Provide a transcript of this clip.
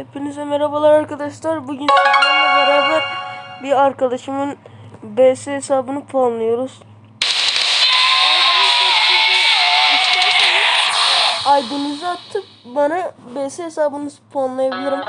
Hepinize merhabalar arkadaşlar. Bugün sizlerle beraber bir arkadaşımın BS hesabını puanlıyoruz. Aydınızı atıp bana BS hesabınızı puanlayabilirim.